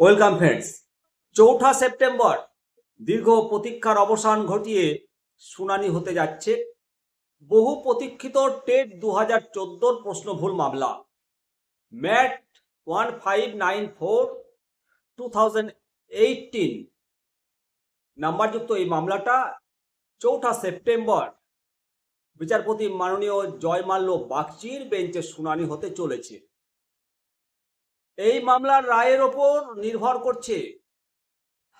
Welcome friends, চৌঠা September, দীর্ঘ প্রতীক্ষার অবসান ঘটিয়ে শুনানি হতে যাচ্ছে বহু প্রতীক্ষিত টেট দু হাজার চোদ্দোর প্রশ্ন ভুল মামলা। MAT one five nine four, two thousand eighteen নাম্বারযুক্ত এই মামলাটা চৌঠা সেপ্টেম্বর। বিচারপতি মাননীয় জয়মাল্য বাগচির বেঞ্চে শুনানি হতে চলেছে। এই মামলার রায়ের ওপর নির্ভর করছে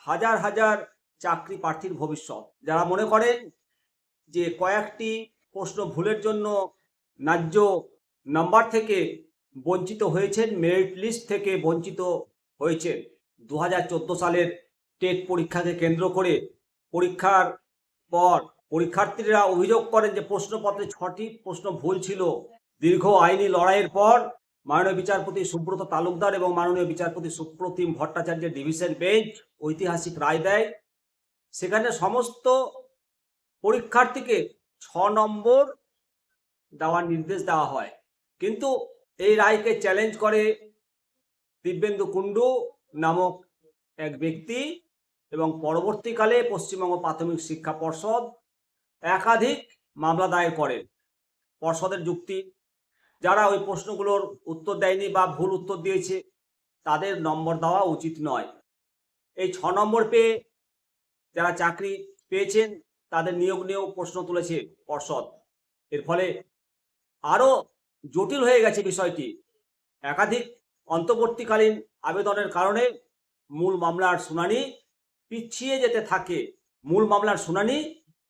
হাজার হাজার চাকরি প্রার্থীর ভবিষ্যৎ। যারা মনে করেন যে কয়েকটি প্রশ্ন ভুলের জন্য ন্যায্য নাম্বার থেকে বঞ্চিত হয়েছেন মেরিট লিস্ট থেকে বঞ্চিত হয়েছেন। দু হাজার চোদ্দ সালের টেট পরীক্ষাকে কেন্দ্র করে পরীক্ষার পর পরীক্ষার্থীরা অভিযোগ করেন যে প্রশ্নপত্রে ছটি প্রশ্ন ভুল ছিল। দীর্ঘ আইনি লড়াইয়ের পর মাননীয় বিচারপতি সুব্রত তালুকদার এবং মাননীয় বিচারপতি সুপ্রতিম ভট্টাচার্যের ডিভিশন বেঞ্চ ঐতিহাসিক রায় দেয়। সেখানে সমস্ত পরীক্ষার্থীকে ছ নম্বর দেওয়ার নির্দেশ দেওয়া হয়। কিন্তু এই রায়কে চ্যালেঞ্জ করে দিব্যেন্দু কুণ্ডু নামক এক ব্যক্তি এবং পরবর্তীকালে পশ্চিমবঙ্গ প্রাথমিক শিক্ষা পর্ষদ একাধিক মামলা দায়ের করেন। পর্ষদের যুক্তি যারা ওই প্রশ্নগুলোর উত্তর দেয়নি বা ভুল উত্তর দিয়েছে, তাদের নম্বর দেওয়া উচিত নয়। এই ছ নম্বর পেয়ে যারা চাকরি পেয়েছেন, তাদের নিয়োগ নিয়েও প্রশ্ন তুলেছে পর্ষদ। এর ফলে আরও জটিল হয়ে গেছে বিষয়টি। একাধিক অন্তর্বর্তীকালীন আবেদনের কারণে মূল মামলার শুনানি পিছিয়ে যেতে থাকে। মূল মামলার শুনানি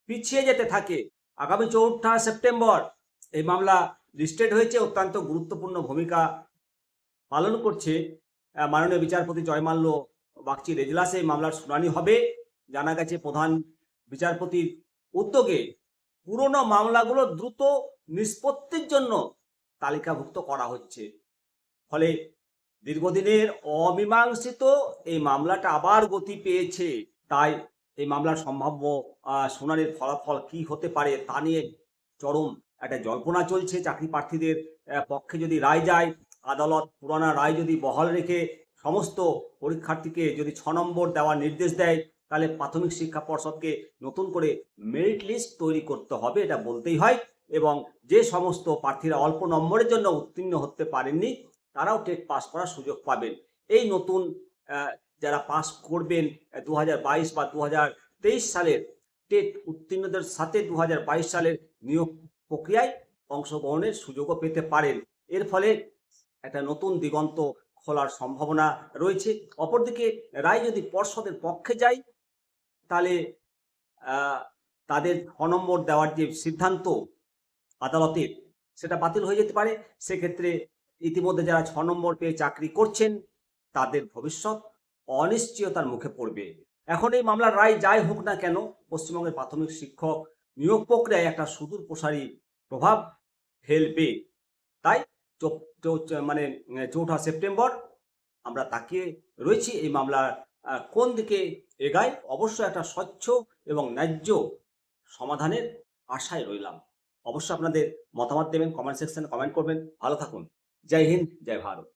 পিছিয়ে যেতে থাকে। আগামী চৌঠা সেপ্টেম্বর এই মামলা লিস্টেড হয়েছে, অত্যন্ত গুরুত্বপূর্ণ ভূমিকা পালন করছে মাননীয় বিচারপতি জয়মাল্য বাগচির এজলাসে মামলার শুনানি হবে। জানা গেছে প্রধান বিচারপতির উদ্যোগে পুরনো মামলাগুলো দ্রুত নিষ্পত্তির জন্য তালিকাভুক্ত করা হচ্ছে। ফলে দীর্ঘদিনের অমীমাংসিত এই মামলাটা আবার গতি পেয়েছে, তাই এই মামলার সম্ভাব্য শুনানির ফলাফল কি হতে পারে তা নিয়ে চরম একটা জল্পনা চলছে চাকরি প্রার্থীদের পক্ষে যদি রায় যায়, আদালত, পুরানা রায় যদি বহাল রেখে সমস্ত পরীক্ষার্থীকে যদি ছ নম্বর দেওয়ার নির্দেশ দেয়, তাহলে প্রাথমিক শিক্ষা পর্ষদকে নতুন করে মেরিট লিস্ট তৈরি করতে হবে, এটা বলতেই হয়। এবং যে সমস্ত প্রার্থীরা অল্প নম্বরের জন্য উত্তীর্ণ হতে পারেননি, তারাও টেট পাস করার সুযোগ পাবেন। এই নতুন যারা পাস করবেন দু হাজার বাইশ বা দু হাজার তেইশ সালের টেট উত্তীর্ণদের সাথে দু হাজার বাইশ সালের নিয়োগ প্রক্রিয়ায় অংশগ্রহণের সুযোগও পেতে পারেন। এর ফলে একটা নতুন দিগন্ত খোলার সম্ভাবনা রয়েছে। অপরদিকে, রায় যদি পর্ষদের পক্ষে যায়, তাহলে তাদের ছ নম্বর দেওয়ার যে সিদ্ধান্ত আদালতের সেটা বাতিল হয়ে যেতে পারে। সেক্ষেত্রে ইতিমধ্যে যারা ছ নম্বর পেয়ে চাকরি করছেন, তাদের ভবিষ্যৎ অনিশ্চয়তার মুখে পড়বে। এখন এই মামলার রায় যাই হোক না কেন, পশ্চিমবঙ্গের প্রাথমিক শিক্ষক নিয়োগ প্রক্রিয়ায় একটা সুদূর প্রসারী প্রভাব ফেলবে। তাই মানে চৌঠা সেপ্টেম্বর আমরা তাকিয়ে রয়েছি এই মামলার কোন দিকে এগায়। অবশ্যই একটা স্বচ্ছ এবং ন্যায্য সমাধানের আশায় রইলাম। অবশ্যই আপনাদের মতামত দেবেন কমেন্ট সেকশনে কমেন্ট করবেন। ভালো থাকুন। জয় হিন্দ, জয় ভারত।